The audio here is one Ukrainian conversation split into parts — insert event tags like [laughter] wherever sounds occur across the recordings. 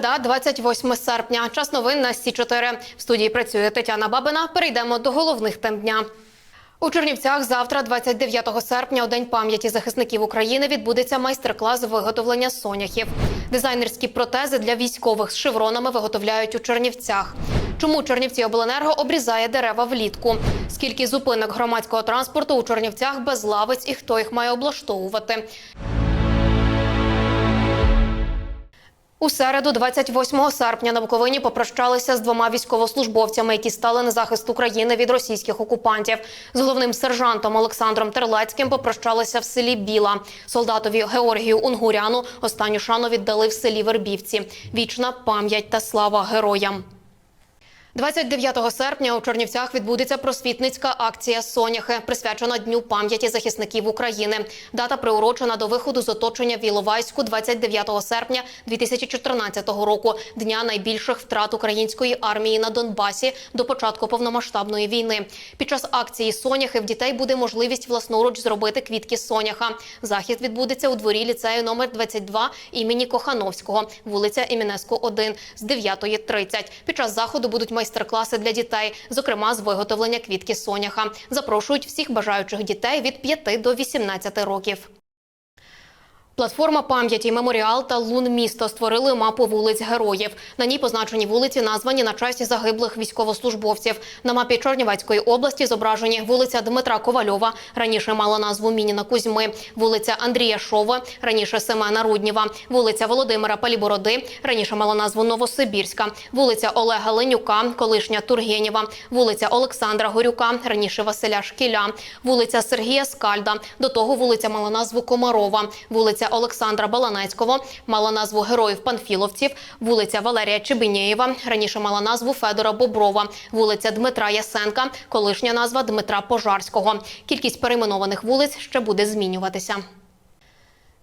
Середа, 28 серпня. Час новин на Сі 4 В студії працює Тетяна Бабина. Перейдемо до головних тем дня. У Чернівцях завтра, 29 серпня, у день пам'яті захисників України, відбудеться майстер-клас виготовлення соняхів. Дизайнерські протези для військових з шевронами виготовляють у Чернівцях. Чому Чернівці обленерго обрізає дерева влітку? Скільки зупинок громадського транспорту у Чернівцях без лавиць і хто їх має облаштовувати? У середу, 28 серпня, на Буковині попрощалися з двома військовослужбовцями, які стали на захист України від російських окупантів. З головним сержантом Олександром Терлецьким попрощалися в селі Біла. Солдатові Георгію Унгуряну останню шану віддали в селі Вербівці. Вічна пам'ять та слава героям. 29 серпня у Чернівцях відбудеться просвітницька акція Соняхи, присвячена Дню пам'яті захисників України. Дата приурочена до виходу з оточення в Іловайську 29 серпня 2014 року, дня найбільших втрат української армії на Донбасі до початку повномасштабної війни. Під час акції Соняхи в дітей буде можливість власноруч зробити квітки Соняха. Захід відбудеться у дворі ліцею номер 22 імені Кохановського, вулиця Імінеско 1 з 9.30. Під час заходу будуть майстер-класи для дітей, зокрема з виготовлення квітки соняха. Запрошують всіх бажаючих дітей від 5 до 18 років. Платформа пам'яті Меморіал та Лун місто створили мапу вулиць героїв. На ній позначені вулиці, названі на честь загиблих військовослужбовців. На мапі Чернівецької області зображені вулиця Дмитра Ковальова, раніше мала назву Мініна Кузьми, вулиця Андрія Шова, раніше Семена Рудніва, вулиця Володимира Палібороди, раніше мала назву Новосибірська, вулиця Олега Ленюка, колишня Тургенєва, вулиця Олександра Горюка, раніше Василя Шкіля, вулиця Сергія Скальда. До того вулиця мала назву Комарова, вулиця Олександра Баланецького, мала назву Героїв Панфіловців, вулиця Валерія Чебінєєва, раніше мала назву Федора Боброва, вулиця Дмитра Ясенка, колишня назва Дмитра Пожарського. Кількість перейменованих вулиць ще буде змінюватися.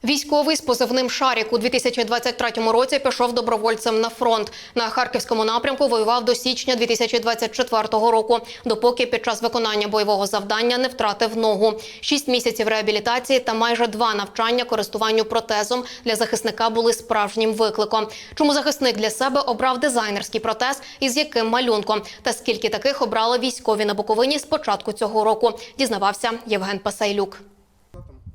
Військовий з позивним Шарік у 2023 році пішов добровольцем на фронт. На харківському напрямку воював до січня 2024 року, допоки під час виконання бойового завдання не втратив ногу. Шість місяців реабілітації та майже два навчання користуванню протезом для захисника були справжнім викликом. Чому захисник для себе обрав дизайнерський протез і з яким малюнком? Та скільки таких обрали військові на Буковині з початку цього року? Дізнавався Євген Пасайлюк.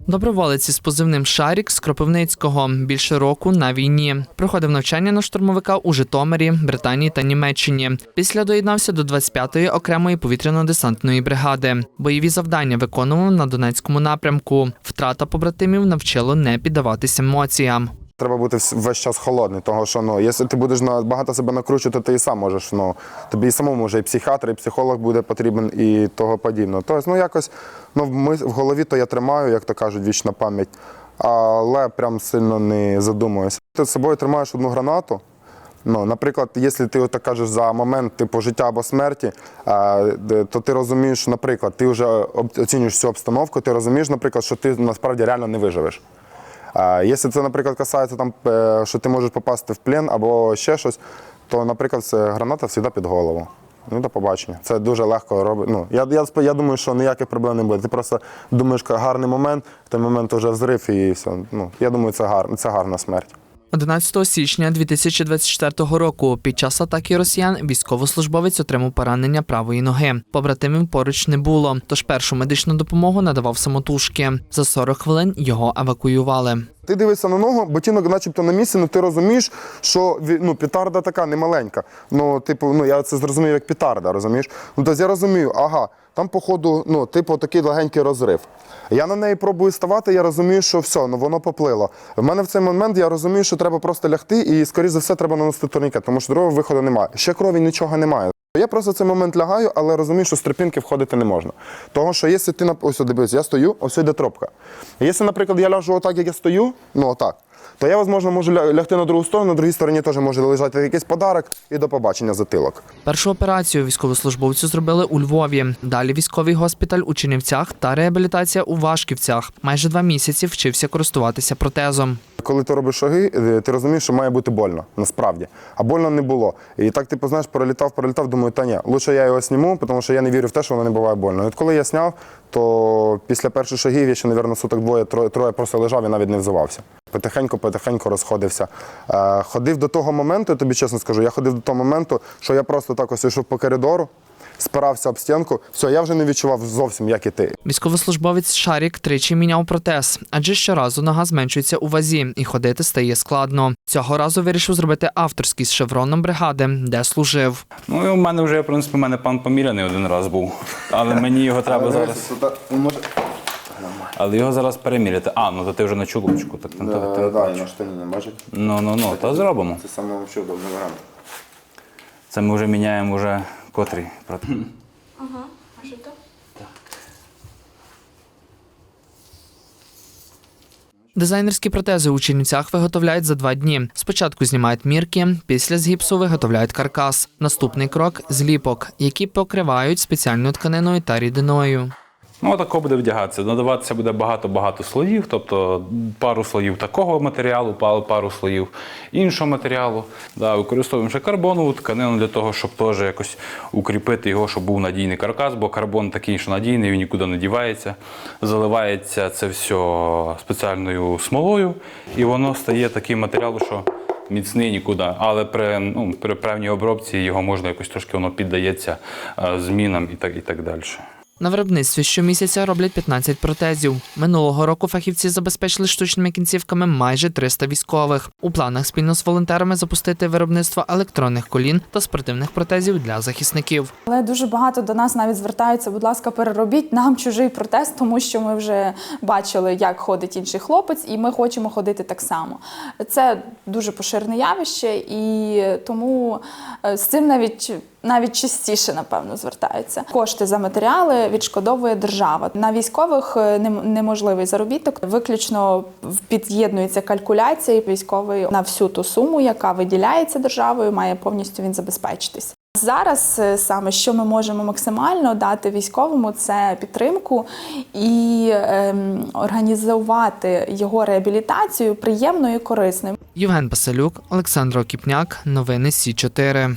Доброволець із позивним Шарік з Кропивницького більше року на війні. Проходив навчання на штурмовика у Житомирі, Британії та Німеччині. Після доєднався до 25-ї окремої повітряно-десантної бригади. Бойові завдання виконував на Донецькому напрямку. Втрата побратимів навчило не піддаватися емоціям. Треба бути весь час холодний, того що ну, якщо ти будеш багато себе накручувати, то ти і сам можеш. Ну тобі і самому може і психіатр, і психолог буде потрібен, і того подібного. Тобто, ну якось ну ми в голові то я тримаю, як то кажуть, вічна пам'ять, але прям сильно не задумуюся. Ти з собою тримаєш одну гранату. Ну, наприклад, якщо ти так кажеш за момент типу життя або смерті, то ти розумієш, наприклад, ти вже оцінюєш цю обстановку, ти розумієш, наприклад, що ти насправді реально не виживеш. Якщо це, наприклад, касається там, е, що ти можеш попасти в плен або ще щось, то, наприклад, граната завжди під голову. Ну, до побачення. Це дуже легко робить. Ну, я, я, я думаю, що ніяких проблем не буде. Ти просто думаєш, гарний момент, в той момент вже взрив і все. Ну, я думаю, це, гар, це гарна смерть. 11 січня 2024 року під час атаки росіян військовослужбовець отримав поранення правої ноги. Побратимів поруч не було, тож першу медичну допомогу надавав самотужки. За 40 хвилин його евакуювали. Ти дивишся на ногу, ботинок начебто на місці, але ти розумієш, що ну, петарда така немаленька. Ну, типу, ну я це зрозумів як петарда, розумієш? Ну, тобто я розумію, ага, там, походу, ну, типу, такий легенький розрив. Я на неї пробую ставати, я розумію, що все, ну воно поплило. В мене в цей момент я розумію, що треба просто лягти, і, скоріш за все, треба наносити турнікет, тому що другого виходу немає. Ще крові нічого немає. Я просто цей момент лягаю, але розумію, що з тропінки входити не можна. Тому що якщо ти на ось дивись, я стою, ось йде тропка. Якщо, наприклад, я ляжу отак, як я стою, ну отак, то я, можливо, можу лягти на другу сторону, на другій стороні теж може лежати якийсь подарок і до побачення затилок. Першу операцію військовослужбовцю зробили у Львові. Далі військовий госпіталь у Чернівцях та реабілітація у Вашківцях. Майже два місяці вчився користуватися протезом. Коли ти робиш шаги, е, ти розумієш, що має бути больно, насправді. А больно не було. І так, типу, знаєш, пролітав, пролітав, думаю, та ні, лучше я його зніму, тому що я не вірю в те, що воно не буває больно. І от коли я зняв, то після перших шагів я ще, мабуть, суток двоє, троє, троє просто лежав і навіть не взивався. потихеньку-потихеньку розходився. Е, ходив до того моменту, я тобі чесно скажу, я ходив до того моменту, що я просто так ось йшов по коридору, спирався об стінку, все, я вже не відчував зовсім, як іти. Військовослужбовець Шарік тричі міняв протез, адже щоразу нога зменшується у вазі і ходити стає складно. Цього разу вирішив зробити авторський з шевроном бригади, де служив. Ну, і у мене вже, в принципі, у мене пан поміряний один раз був. Але мені його треба зараз. Але його зараз переміряти. А, ну то ти вже на чулочку. Так там тебе ти- на штані не може. Ну, ну, ну, то зробимо. Це саме що удобно варіант. Це ми вже міняємо вже котрий. проти- Дизайнерські протези у Чернівцях виготовляють за два дні. Спочатку знімають мірки, після з гіпсу виготовляють каркас. Наступний крок зліпок, які покривають спеціальною тканиною та рідиною. Ну, отако буде вдягатися. Надаватися буде багато-багато слоїв, тобто пару слоїв такого матеріалу, пару, пару слоїв іншого матеріалу. Да, використовуємо ще карбонову тканину для того, щоб теж якось укріпити його, щоб був надійний каркас, бо карбон такий, що надійний, він нікуди не дівається. Заливається це все спеціальною смолою, і воно стає таким матеріалом, що міцний нікуди. Але при, ну, при певній обробці його можна якось трошки воно піддається е, змінам і так, і так далі. На виробництві щомісяця роблять 15 протезів. Минулого року фахівці забезпечили штучними кінцівками майже 300 військових. У планах спільно з волонтерами запустити виробництво електронних колін та спортивних протезів для захисників. Але дуже багато до нас навіть звертаються, будь ласка, переробіть нам чужий протез, тому що ми вже бачили, як ходить інший хлопець, і ми хочемо ходити так само. Це дуже поширене явище, і тому е, з цим навіть. Навіть частіше, напевно, звертаються. Кошти за матеріали відшкодовує держава. На військових е, неможливий заробіток. Виключно під'єднується калькуляція і військовий на всю ту суму, яка виділяється державою, має повністю він забезпечитись. Зараз е, саме що ми можемо максимально дати військовому, це підтримку і ем, організувати його реабілітацію приємною і корисною. Євген Паселюк, Олександр Окіпняк. Новини Сі 4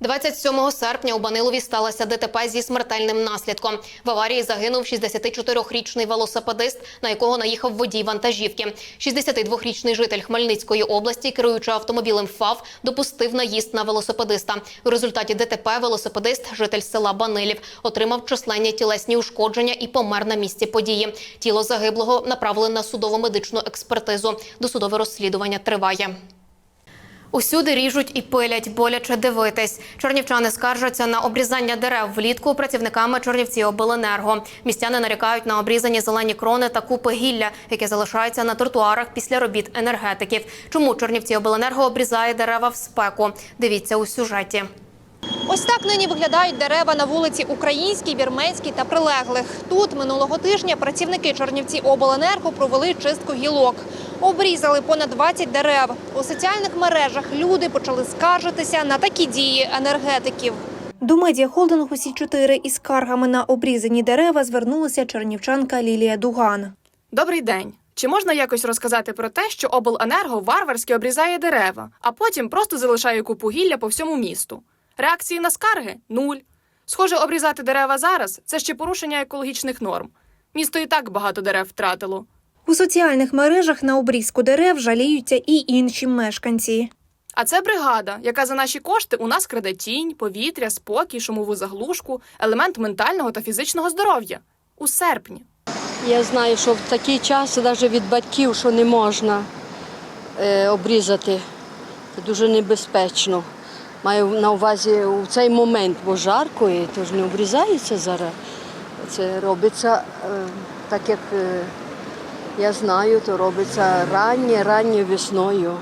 27 серпня у Банилові сталося ДТП зі смертельним наслідком. В аварії загинув 64-річний велосипедист, на якого наїхав водій вантажівки. 62-річний житель Хмельницької області, керуючи автомобілем ФАВ, допустив наїзд на велосипедиста. У результаті ДТП велосипедист, житель села Банилів, отримав численні тілесні ушкодження і помер на місці події. Тіло загиблого направили на судово-медичну експертизу. Досудове розслідування триває. Усюди ріжуть і пилять, боляче дивитись. Чорнівчани скаржаться на обрізання дерев влітку працівниками Чорнівці обленерго. Містяни нарікають на обрізані зелені крони та купи гілля, яке залишається на тротуарах після робіт енергетиків. Чому Чорнівці обленерго обрізає дерева в спеку? Дивіться у сюжеті. Ось так нині виглядають дерева на вулиці Українській, Вірменській та прилеглих. Тут минулого тижня працівники Чорнівці обленерго провели чистку гілок. Обрізали понад 20 дерев. У соціальних мережах люди почали скаржитися на такі дії енергетиків. До медіахолдингу Сі 4 із скаргами на обрізані дерева звернулася чернівчанка Лілія Дуган. Добрий день. Чи можна якось розказати про те, що обленерго варварськи обрізає дерева, а потім просто залишає купу гілля по всьому місту? Реакції на скарги нуль. Схоже, обрізати дерева зараз це ще порушення екологічних норм. Місто і так багато дерев втратило. У соціальних мережах на обрізку дерев жаліються і інші мешканці. А це бригада, яка за наші кошти у нас краде тінь, повітря, спокій, шумову заглушку, елемент ментального та фізичного здоров'я. У серпні. Я знаю, що в такий час навіть від батьків, що не можна е, обрізати. Це дуже небезпечно. Маю на увазі у цей момент, бо жарко, і то ж не обрізається зараз. Це робиться е, так, як е, я знаю, то робиться раннє, раннє весною.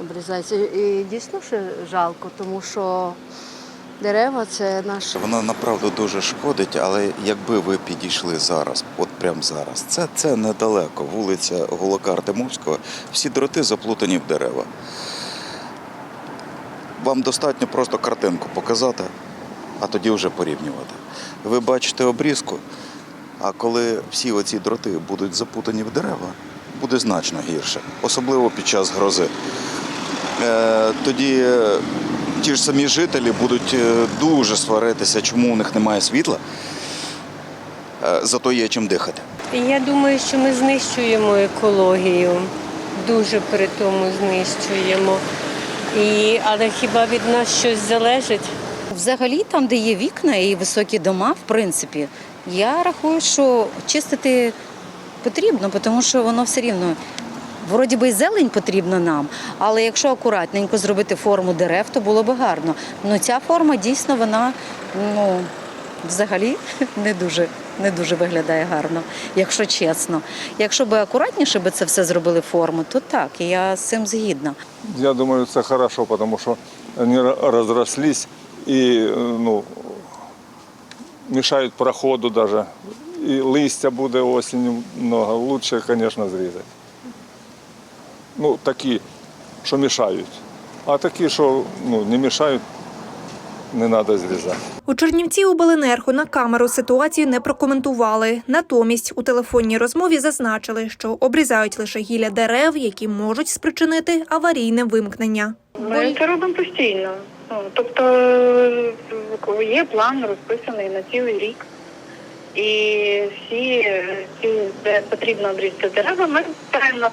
Обрізається. І дійсно ще жалко, тому що дерева це наш Вона направду дуже шкодить, але якби ви підійшли зараз, от прямо зараз, це, це недалеко, вулиця Голока Артемовського, всі дроти заплутані в дерева. Вам достатньо просто картинку показати, а тоді вже порівнювати. Ви бачите обрізку, а коли всі оці дроти будуть запутані в дерева, буде значно гірше, особливо під час грози. Е, тоді ті ж самі жителі будуть е, дуже сваритися, чому у них немає світла, Е, зато є чим дихати. Я думаю, що ми знищуємо екологію, дуже при тому знищуємо. І, але хіба від нас щось залежить? Взагалі, там, де є вікна і високі дома, в принципі, я рахую, що чистити потрібно, тому що воно все рівно. Вроді би і зелень потрібна нам, але якщо акуратненько зробити форму дерев, то було би гарно. Ну ця форма дійсно вона ну, взагалі [laughs] не дуже, не дуже виглядає гарно, якщо чесно. Якщо би акуратніше би це все зробили форму, то так, я з цим згідна. Я думаю, це хорошо, тому що вони розрослись і ну, мішають проходу даже. І листя буде осінню много. Лучше, звісно, зрізати. Ну, такі, що мішають. А такі, що ну, не мішають, не треба зрізати. У Чернівці обленерго на камеру ситуацію не прокоментували. Натомість у телефонній розмові зазначили, що обрізають лише гілля дерев, які можуть спричинити аварійне вимкнення. Ми це робимо постійно. Тобто е, є план розписаний на цілий рік. І всі, е, ті, де потрібно обрізати дерева, ми збираємо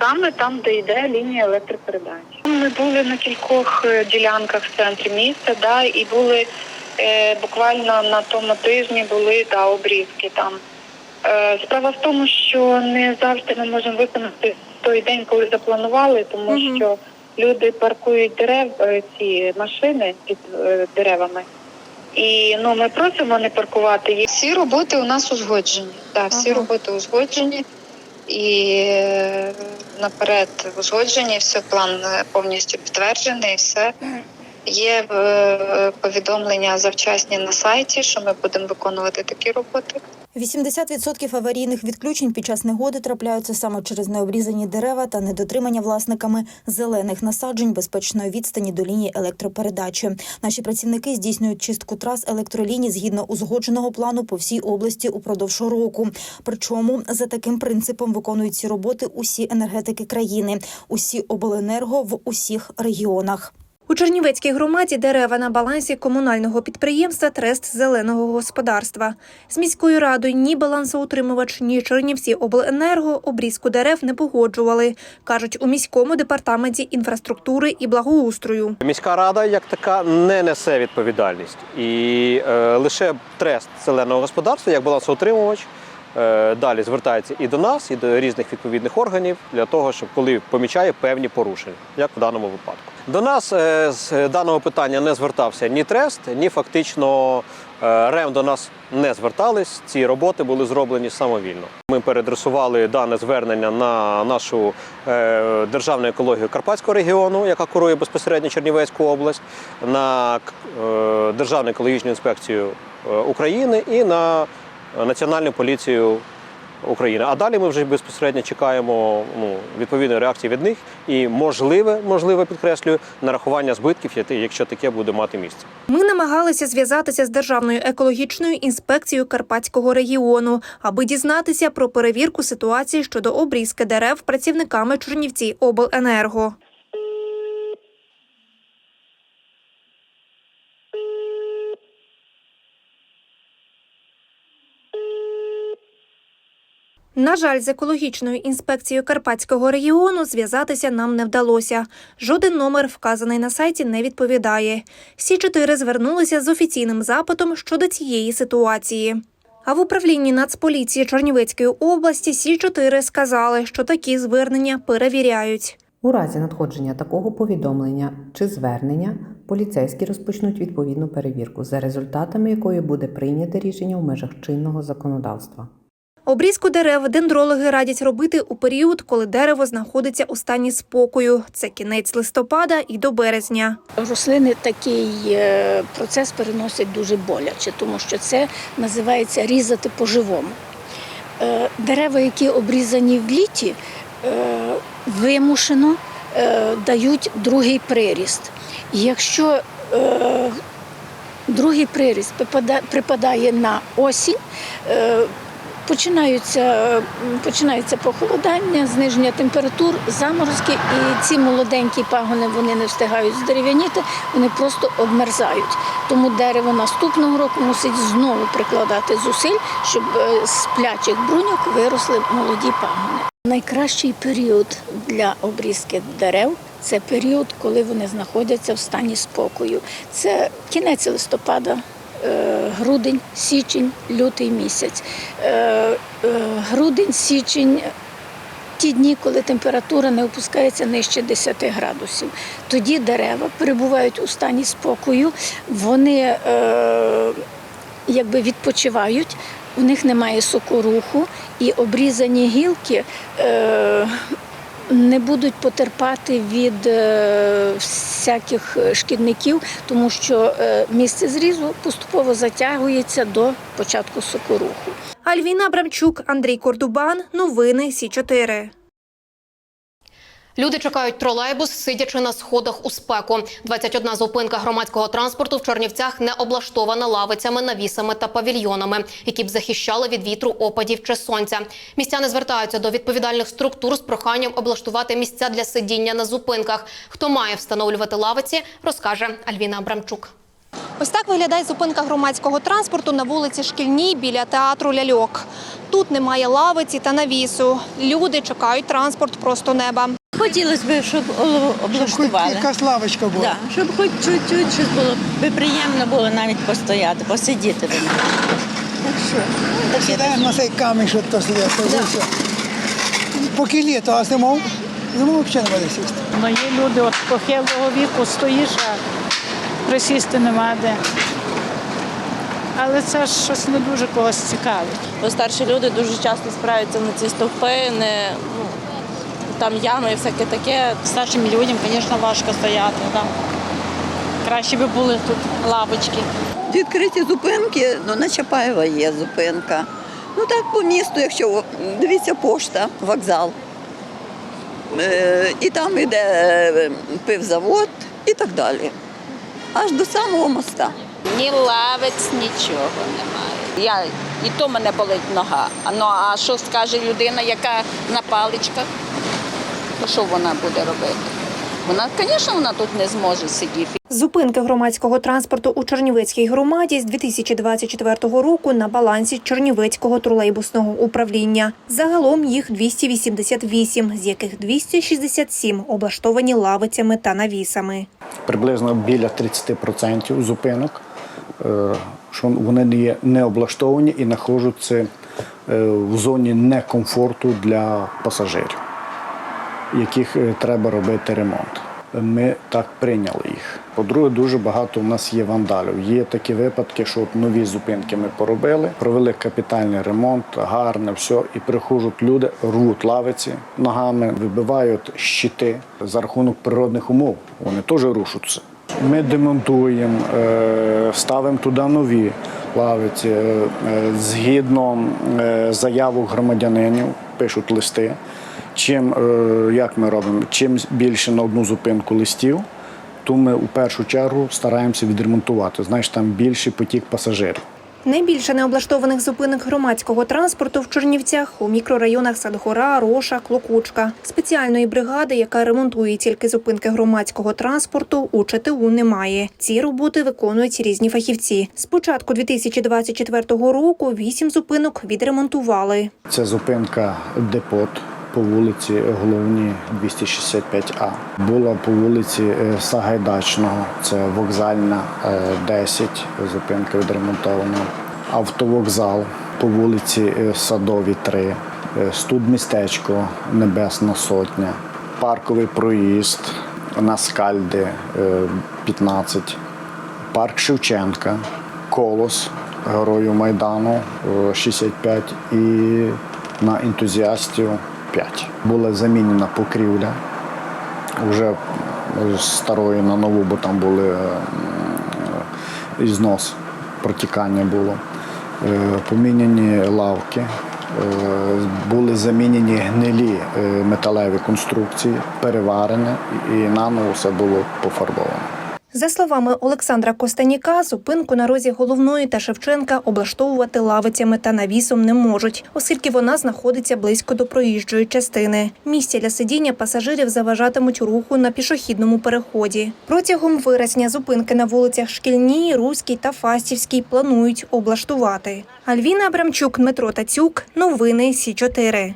саме там, де йде лінія електропередач. Ми були на кількох е, ділянках в центрі міста, да, і були е, буквально на тому тижні були да, обрізки там. Е, справа в тому, що не завжди ми можемо виконати той день, коли запланували, тому Мгм. що люди паркують дерев, е, ці машини під е, деревами. І ну ми просимо не паркувати їх. Всі роботи у нас узгоджені. Так, всі Ага. роботи узгоджені і е, наперед узгоджені, все план повністю підтверджений, все. Є повідомлення завчасні на сайті, що ми будемо виконувати такі роботи. 80% аварійних відключень під час негоди трапляються саме через необрізані дерева та недотримання власниками зелених насаджень безпечної відстані до лінії електропередачі. Наші працівники здійснюють чистку трас електроліній згідно узгодженого плану по всій області упродовж року. Причому за таким принципом виконують ці роботи усі енергетики країни, усі обленерго в усіх регіонах. У Чернівецькій громаді дерева на балансі комунального підприємства Трест зеленого господарства. З міською радою ні балансоутримувач, ні Чернівці обленерго обрізку дерев не погоджували, кажуть у міському департаменті інфраструктури і благоустрою. Міська рада як така не несе відповідальність, і е, лише трест зеленого господарства, як балансоутримувач, е, далі звертається і до нас, і до різних відповідних органів для того, щоб коли помічає певні порушення, як в даному випадку. До нас е, з даного питання не звертався ні трест, ні фактично е, РЕМ до нас не звертались. Ці роботи були зроблені самовільно. Ми переадресували дане звернення на нашу е, державну екологію Карпатського регіону, яка курує безпосередньо Чернівецьку область, на е, Державну екологічну інспекцію е, України і на Національну поліцію України. А далі ми вже безпосередньо чекаємо ну, відповідної реакції від них і можливе, можливе підкреслюю, нарахування збитків, якщо таке буде мати місце. Ми намагалися зв'язатися з Державною екологічною інспекцією Карпатського регіону, аби дізнатися про перевірку ситуації щодо обрізки дерев працівниками Чернівці обленерго. На жаль, з екологічною інспекцією Карпатського регіону зв'язатися нам не вдалося. Жоден номер, вказаний на сайті, не відповідає. Всі чотири звернулися з офіційним запитом щодо цієї ситуації. А в управлінні Нацполіції Чернівецької області всі чотири сказали, що такі звернення перевіряють. У разі надходження такого повідомлення чи звернення поліцейські розпочнуть відповідну перевірку, за результатами якої буде прийняте рішення в межах чинного законодавства. Обрізку дерев дендрологи радять робити у період, коли дерево знаходиться у стані спокою. Це кінець листопада і до березня. Рослини такий е, процес переносять дуже боляче, тому що це називається різати по-живому. Е, Дерева, які обрізані в літі, е, вимушено дають другий приріст. Якщо другий приріст припадає на осінь, починаються, починається похолодання, зниження температур, заморозки, і ці молоденькі пагони вони не встигають здерев'яніти, вони просто обмерзають. Тому дерево наступного року мусить знову прикладати зусиль, щоб е, з плячих бруньок виросли молоді пагони. Найкращий період для обрізки дерев це період, коли вони знаходяться в стані спокою. Це кінець листопада, грудень, січень, лютий місяць. Е, е, Грудень, січень. Ті дні, коли температура не опускається нижче 10 градусів, тоді дерева перебувають у стані спокою, вони е, якби відпочивають, у них немає сокоруху, і обрізані гілки е, не будуть потерпати від е, всяких шкідників, тому що е, місце зрізу поступово затягується до початку сокоруху. Альвіна Абрамчук, Андрій Кордубан. Новини Сі 4 Люди чекають тролейбус, сидячи на сходах у спеку. 21 зупинка громадського транспорту в Чернівцях не облаштована лавицями, навісами та павільйонами, які б захищали від вітру, опадів чи сонця. Містяни звертаються до відповідальних структур з проханням облаштувати місця для сидіння на зупинках. Хто має встановлювати лавиці, розкаже Альвіна Абрамчук. Ось так виглядає зупинка громадського транспорту на вулиці Шкільній біля театру Ляльок. Тут немає лавиці та навісу. Люди чекають транспорт просто неба. Хотілося б, щоб облаштували. якась лавочка була. Да, щоб хоч чуть-чуть щось було би приємно було навіть постояти, посидіти. Так що? Так сідаєш на цей камінь, що то сидять, то вже. Поки літо, а зимов, зимов взагалі не буде сісти. Ну, є люди от похилого віку, стоїш, а присісти нема де. Але це ж щось не дуже когось цікавить. Бо старші люди дуже часто спираються на ці стовпи, не, ну, там ями і всяке таке. Старшим людям, звісно, важко стояти. Да. Краще би були тут лавочки. Відкриті зупинки, ну на Чапаєва є зупинка. Ну так по місту, якщо дивіться, пошта, вокзал. Е, і там йде е, пивзавод і так далі. Аж до самого моста. Ні лавець, нічого немає. Я і то мене болить нога. Ну а що скаже людина, яка на паличках? То що вона буде робити? Вона, звісно, вона тут не зможе сидіти. Зупинки громадського транспорту у Чернівецькій громаді з 2024 року на балансі Чернівецького тролейбусного управління. Загалом їх 288, з яких 267 облаштовані лавицями та навісами. приблизно біля 30% зупинок, е, що вони не є не облаштовані і знаходяться е, в зоні некомфорту для пасажирів, яких е, треба робити ремонт. Ми так прийняли їх. По-друге, дуже багато у нас є вандалів. Є такі випадки, що от нові зупинки ми поробили, провели капітальний ремонт, гарне все, і приходять люди, рвуть лавиці ногами, вибивають щити за рахунок природних умов. Вони теж рушаться. Ми демонтуємо, е, ставимо туди нові лавиці. Е, Згідно заявок громадянинів, пишуть листи. Чим, е, як ми робимо, чим більше на одну зупинку листів, то ми у першу чергу стараємося відремонтувати. Знаєш, там більший потік пасажирів. Найбільше необлаштованих зупинок громадського транспорту в Чернівцях у мікрорайонах Садгора, Роша, Клокучка. Спеціальної бригади, яка ремонтує тільки зупинки громадського транспорту, у ЧТУ немає. Ці роботи виконують різні фахівці. З початку 2024 року вісім зупинок відремонтували. Це зупинка депот по вулиці Головній 265А. Була по вулиці е, Сагайдачного, це вокзальна е, 10, зупинка відремонтована. Автовокзал по вулиці е, Садові 3, е, студмістечко Небесна Сотня, парковий проїзд на Скальди е, 15, парк Шевченка, Колос Герою Майдану е, 65 і на ентузіастів 5. Була замінена покрівля вже з старої на нову, бо там були е, е, ізнос, протікання було. Е, Поміняні лавки, е, були замінені гнилі е, металеві конструкції, переварені і наново все було пофарбовано. За словами Олександра Костаніка, зупинку на розі головної та Шевченка облаштовувати лавицями та навісом не можуть, оскільки вона знаходиться близько до проїжджої частини. Місця для сидіння пасажирів заважатимуть руху на пішохідному переході. Протягом вересня зупинки на вулицях Шкільній, Руській та Фастівській планують облаштувати. Альвіна Абрамчук, Дмитро Тацюк. Новини Сі 4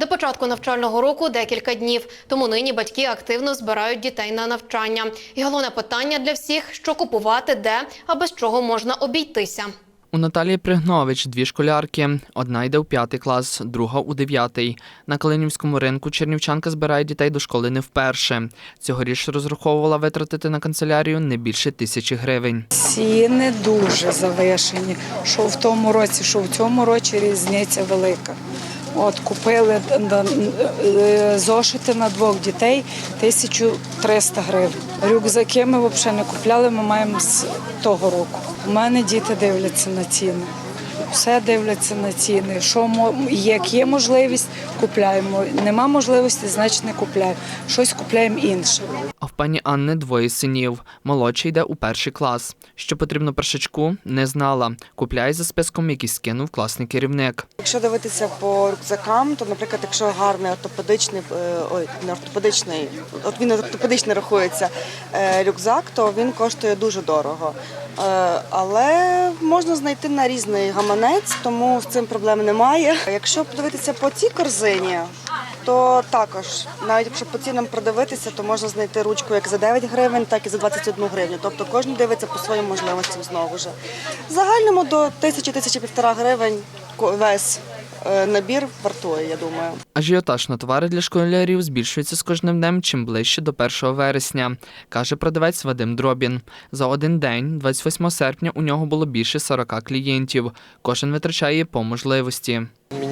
До початку навчального року декілька днів, тому нині батьки активно збирають дітей на навчання. І головне питання для всіх: що купувати, де, а без чого можна обійтися. У Наталії Пригнович дві школярки. Одна йде у п'ятий клас, друга у дев'ятий. На Калинівському ринку чернівчанка збирає дітей до школи не вперше. Цьогоріч розраховувала витратити на канцелярію не більше тисячі гривень. Ціни дуже завишені. Що в тому році, що в цьому році різниця велика. От купили е, зошити на двох дітей 1300 гривень. Рюкзаки ми взагалі не купляли, ми маємо з того року. У мене діти дивляться на ціни. Все дивляться на ціни. Що як є можливість, купляємо. Нема можливості, значить не купляємо. Щось купляємо інше. А в пані Анни двоє синів. Молодший йде у перший клас. Що потрібно першачку, не знала. Купляє за списком, який скинув класний керівник. Якщо дивитися по рюкзакам, то, наприклад, якщо гарний ортопедичний, е, ой, не ортопедичний, от він ортопедичний рахується е, рюкзак, то він коштує дуже дорого. Е, Але можна знайти на різний гаманець, тому з цим проблем немає. Якщо подивитися по цій корзині, то також, навіть якщо по цінам продивитися, то можна знайти ручку як за 9 гривень, так і за 21 гривню. Тобто кожен дивиться по своїм можливостям знову ж. В загальному до тисячі-тисячі півтора гривень весь набір вартує, я думаю. Ажіотаж на товари для школярів збільшується з кожним днем, чим ближче до 1 вересня, каже продавець Вадим Дробін. За один день, 28 серпня, у нього було більше 40 клієнтів. Кожен витрачає по можливості.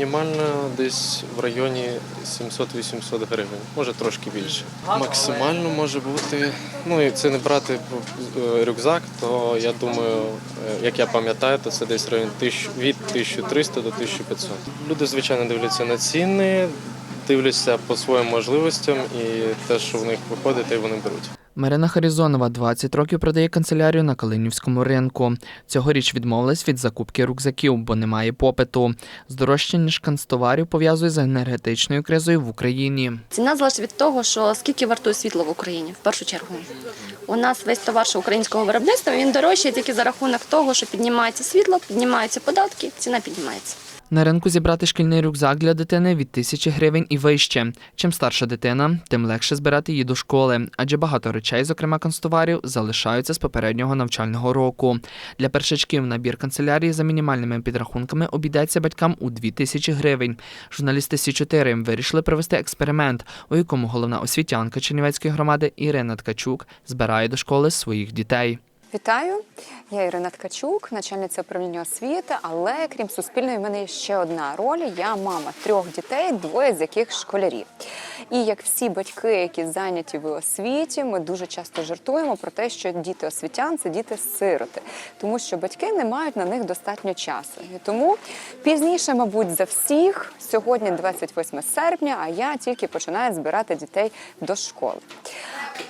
Мінімально десь в районі 700-800 гривень, може трошки більше. Максимально може бути, ну і це не брати е, рюкзак, то я думаю, е, як я пам'ятаю, то це десь тисяч- від 1300 до 1500. Люди, звичайно, дивляться на ціни, дивляться по своїм можливостям і те, що в них виходить, й вони беруть. Марина Харізонова 20 років продає канцелярію на Калинівському ринку. Цьогоріч відмовилась від закупки рюкзаків, бо немає попиту. Здорожчання ж канцтоварів пов'язує з енергетичною кризою в Україні. Ціна залежить від того, що скільки вартує світло в Україні, в першу чергу. У нас весь товар що українського виробництва він дорожчий тільки за рахунок того, що піднімається світло, піднімаються податки, ціна піднімається. На ринку зібрати шкільний рюкзак для дитини від тисячі гривень і вище. Чим старша дитина, тим легше збирати її до школи, адже багато речей, зокрема канцтоварів, залишаються з попереднього навчального року. Для першачків набір канцелярії за мінімальними підрахунками обійдеться батькам у 2 тисячі гривень. Журналісти Сі 4 вирішили провести експеримент, у якому головна освітянка Чернівецької громади Ірина Ткачук збирає до школи своїх дітей. Вітаю, я Ірина Ткачук, начальниця управління освіти. Але крім суспільної, в мене є ще одна роль. Я мама трьох дітей, двоє з яких школярі. І як всі батьки, які зайняті в освіті, ми дуже часто жартуємо про те, що діти освітян це діти сироти, тому що батьки не мають на них достатньо часу. І тому пізніше, мабуть, за всіх сьогодні 28 серпня, а я тільки починаю збирати дітей до школи.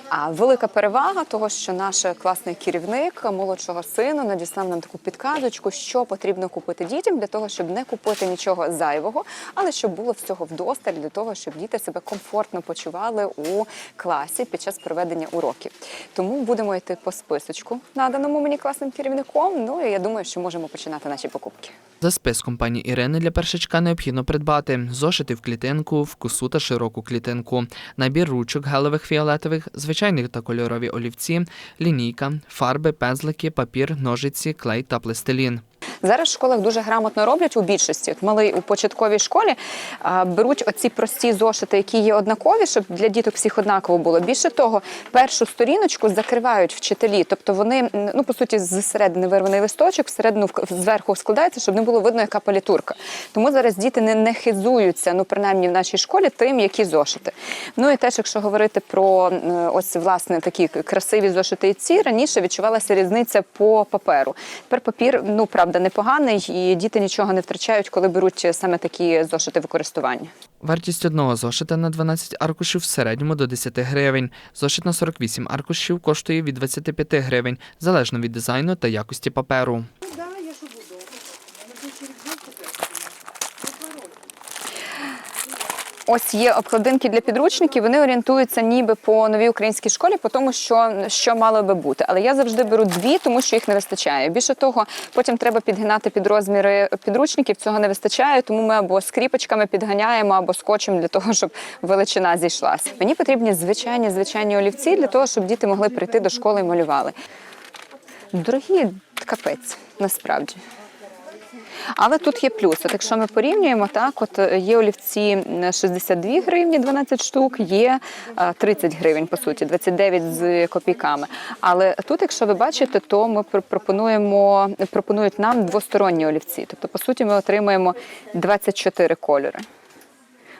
А велика перевага того, що наш класний керівник молодшого сину надіслав нам таку підказочку, що потрібно купити дітям для того, щоб не купити нічого зайвого, але щоб було всього вдосталь для того, щоб діти себе комфортно почували у класі під час проведення уроків. Тому будемо йти по списочку, наданому мені класним керівником. Ну і я думаю, що можемо починати наші покупки. За списком пані Ірини для першачка необхідно придбати зошити в клітинку, вкусу та широку клітинку, набір ручок гелевих фіолетових, звичайних та кольорові олівці, лінійка, фарби, пензлики, папір, ножиці, клей та пластилін. Зараз в школах дуже грамотно роблять у більшості. От малий у початковій школі а, беруть оці прості зошити, які є однакові, щоб для діток всіх однаково було. Більше того, першу сторіночку закривають вчителі, тобто вони ну по суті зсередини вирваний листочок, всередину зверху складається, щоб не було видно, яка палітурка. Тому зараз діти не, не хизуються, ну принаймні в нашій школі, тим, які зошити. Ну і теж, якщо говорити про ось власне такі красиві зошити і ці раніше відчувалася різниця по паперу. Тепер папір, ну правда, не непоганий, і діти нічого не втрачають, коли беруть саме такі зошити в. Вартість одного зошита на 12 аркушів в середньому до 10 гривень. Зошит на 48 аркушів коштує від 25 гривень, залежно від дизайну та якості паперу. Ось є обкладинки для підручників. Вони орієнтуються ніби по новій українській школі, по тому, що, що мало би бути. Але я завжди беру дві, тому що їх не вистачає. Більше того, потім треба підгинати під розміри підручників. Цього не вистачає, тому ми або скріпочками підганяємо, або скотчем для того, щоб величина зійшлася. Мені потрібні звичайні звичайні олівці для того, щоб діти могли прийти до школи і малювали. Дорогі капець, насправді. Але тут є плюс. От якщо ми порівнюємо, так от е, є олівці 62 гривні, 12 штук, є е, 30 гривень, по суті, 29 з копійками. Але тут, якщо ви бачите, то ми пропонуємо пропонують нам двосторонні олівці. Тобто, по суті, ми отримаємо 24 кольори.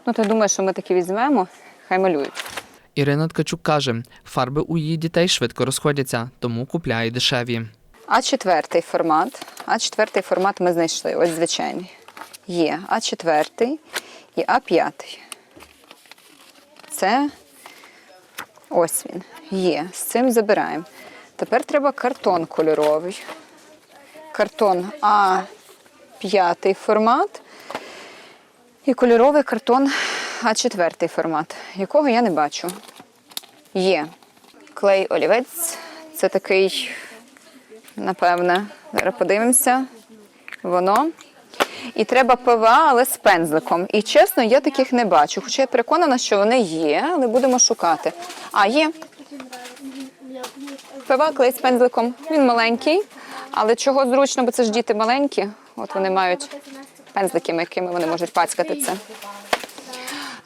Ну, то я думаю, що ми такі візьмемо, хай малюють. Ірина Ткачук каже, фарби у її дітей швидко розходяться, тому купляє дешеві. А4 формат. А4 формат ми знайшли. Ось звичайний. Є А4 і А5. Це ось він. Є. З цим забираємо. Тепер треба картон кольоровий. Картон А5 формат. І кольоровий картон А4 формат, якого я не бачу. Є. Клей олівець. Це такий напевне. Зараз подивимося. Воно. І треба ПВА, але з пензликом. І чесно, я таких не бачу. Хоча я переконана, що вони є, але будемо шукати. А, є. ПВА клей з пензликом. Він маленький, але чого зручно, бо це ж діти маленькі. От вони мають пензлики, якими вони можуть пацькати це.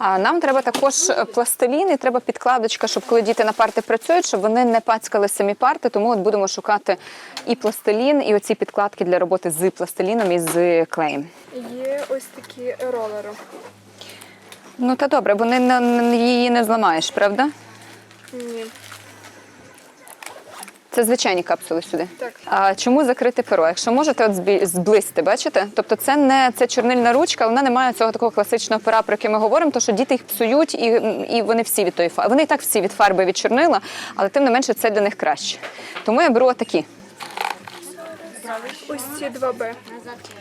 А нам треба також пластилін і треба підкладочка, щоб коли діти на парти працюють, щоб вони не пацькали самі парти. Тому от будемо шукати і пластилін, і оці підкладки для роботи з пластиліном і з клеєм. Є ось такі ролери. Ну та добре, бо не- не- її не зламаєш, правда? Ні. Це звичайні капсули сюди. Так. А чому закрите перо? Якщо можете, от зблизьте, бачите? Тобто це не це чорнильна ручка, вона не має цього такого класичного пера, про який ми говоримо, то що діти їх псують і, і вони всі від тої фарби. Вони і так всі від фарби від чорнила, але тим не менше це для них краще. Тому я беру отакі. Ось ці 2Б.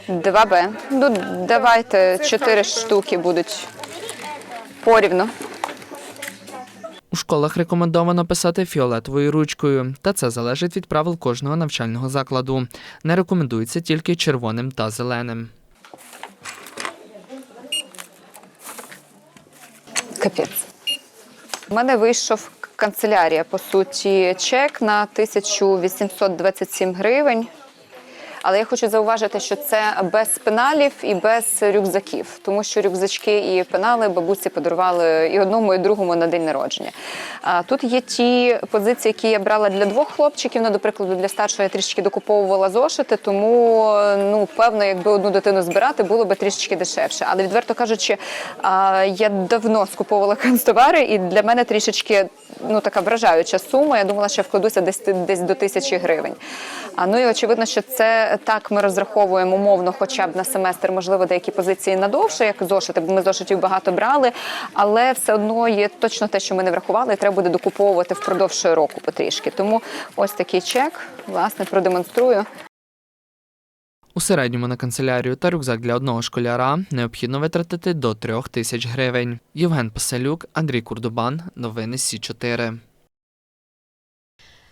2Б. Ну, давайте Це чотири штуки будуть порівну. У школах рекомендовано писати фіолетовою ручкою, та це залежить від правил кожного навчального закладу. Не рекомендується тільки червоним та зеленим. Капець. У мене вийшов канцелярія, по суті, чек на 1827 гривень. Але я хочу зауважити, що це без пеналів і без рюкзаків, тому що рюкзачки і пенали бабусі подарували і одному, і другому на день народження. А тут є ті позиції, які я брала для двох хлопчиків. Ну, до прикладу, для старшого я трішечки докуповувала зошити, тому ну певно, якби одну дитину збирати, було би трішечки дешевше. Але відверто кажучи, я давно скуповувала канцтовари, і для мене трішечки ну така вражаюча сума. Я думала, що вкладуся десь десь до тисячі гривень. А ну і очевидно, що це так ми розраховуємо умовно, хоча б на семестр, можливо, деякі позиції надовше, як зошити, бо ми зошитів багато брали, але все одно є точно те, що ми не врахували, і треба буде докуповувати впродовж року потрішки. Тому ось такий чек, власне, продемонструю. У середньому на канцелярію та рюкзак для одного школяра необхідно витратити до трьох тисяч гривень. Євген Паселюк, Андрій Курдубан. Новини Сі 4